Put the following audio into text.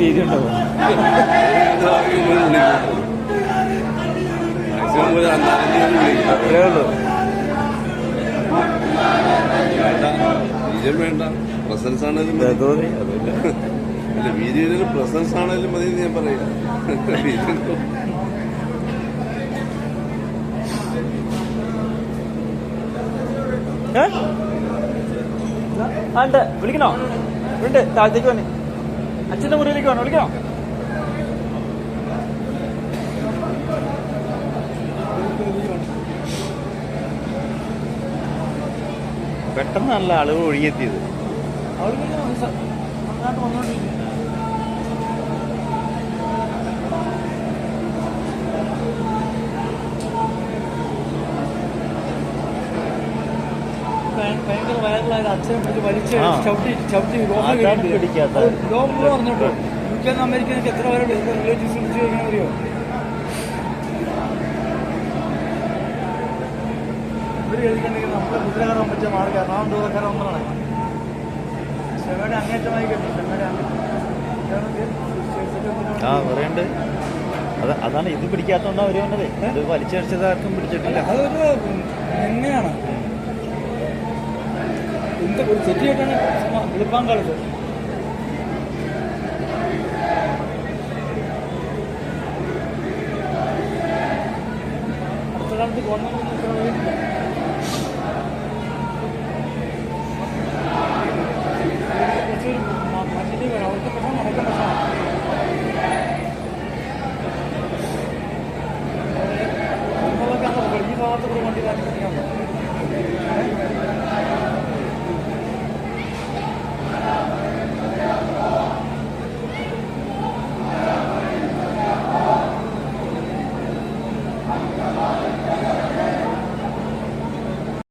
വീതി ഉണ്ടാവും മാക്സിമം ഒരു അന്നാലും വിളിക്കും. അത്രേ ഉള്ളൂ. ബീജം വേണ്ട. പ്രസൻസ് ആണെങ്കിലും അല്ല വീഡിയോയിൽ പ്രസൻസ് ആണെങ്കിലും മതി ഞാൻ പറയാം. ആ ഉണ്ട്. വിളിക്കണോ? ഉണ്ട്. താഴത്തേക്ക് വന്നെ. അച്ഛന്റെ മുറിയിലേക്ക് വേണോ വിളിക്കണോ? പെട്ടെന്ന് നല്ല അളവ് ഒഴിയെത്തിയത് ഭയങ്കര വയറിലായത് അച്ഛനെ പിടിച്ച് വലിച്ച്. ചവിട്ടി ചവിട്ടി. അത് രോഗം പറഞ്ഞിട്ടോ. യു കെ അമേരിക്കനൊക്കെ എത്ര പേരെ റിലേറ്റീവ്സ് വിളിച്ചു കഴിഞ്ഞാൽ അറിയോ നമ്മുടെ കുതിരകരം വെച്ച മാർഗം എറണാകുളം ദൂരക്കാരൻ ഒന്നാണ് ക്ഷമയുടെ അങ്ങേറ്റമായി കേട്ടു ക്ഷമയുടെ ആ പറയുന്നുണ്ട് അത് അതാണ് ഇത് പിടിക്കാത്തോണ്ടാ അവർ വന്നത്. ഇത് വലിച്ചടിച്ചത് ആർക്കും പിടിച്ചിട്ടില്ല. അതൊരു എങ്ങനെയാണ്? എന്ത് ഒരു തെറ്റ് കേട്ടാണ് വെളുപ്പാൻ കാലത്ത്. അടുത്ത കാലത്ത് ഗവൺമെന്റ് Obrigado.